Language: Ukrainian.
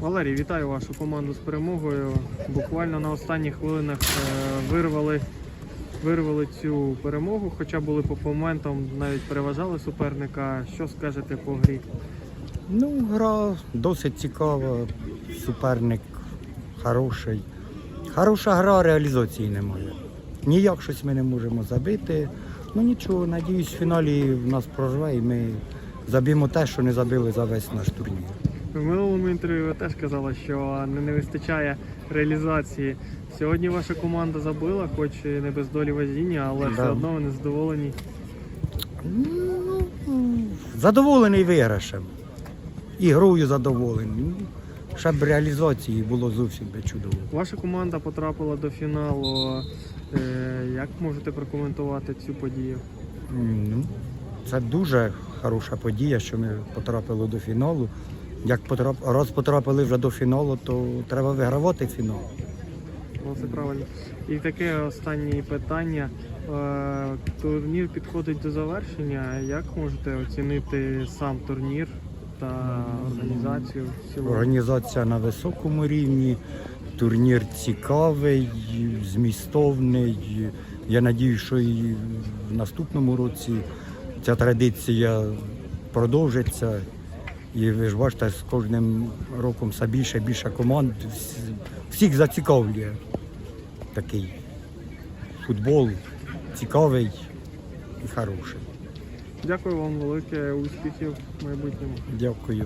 Валерій, вітаю вашу команду з перемогою. Буквально на останніх хвилинах е, вирвали, вирвали цю перемогу, хоча були по моментам, навіть переважали суперника. Що скажете по грі? Ну, гра досить цікава, суперник хороший. Хороша гра, реалізації немає. Ніяк щось ми не можемо забити. Ну нічого, надіюсь, в фіналі в нас прорве і ми заб'ємо те, що не забили за весь наш турнір. В минулому інтерв'ю ви теж казали, що не, вистачає реалізації. Сьогодні ваша команда забила, хоч і не без долі везіння, але все одно ви не задоволені. Ну, задоволений виграшем. Ігрою задоволений. Ну, Ще б реалізації було зовсім би чудово. Ваша команда потрапила до фіналу. Е, Як можете прокоментувати цю подію? Ну, це дуже хороша подія, що ми потрапили до фіналу. Як потрап... раз потрапили вже до фіналу, то треба вигравати фінал. Ну, це правильно. І таке останнє питання. Е, Турнір підходить до завершення. Як можете оцінити сам турнір та організацію в цілому? Організація на високому рівні, турнір цікавий, змістовний. Я надію, що і в наступному році ця традиція продовжиться. І ви ж бачите, з кожним роком все більше і більше команд. Всіх зацікавлює такий футбол, цікавий і хороший. Дякую вам велике успіхів в майбутньому. Дякую.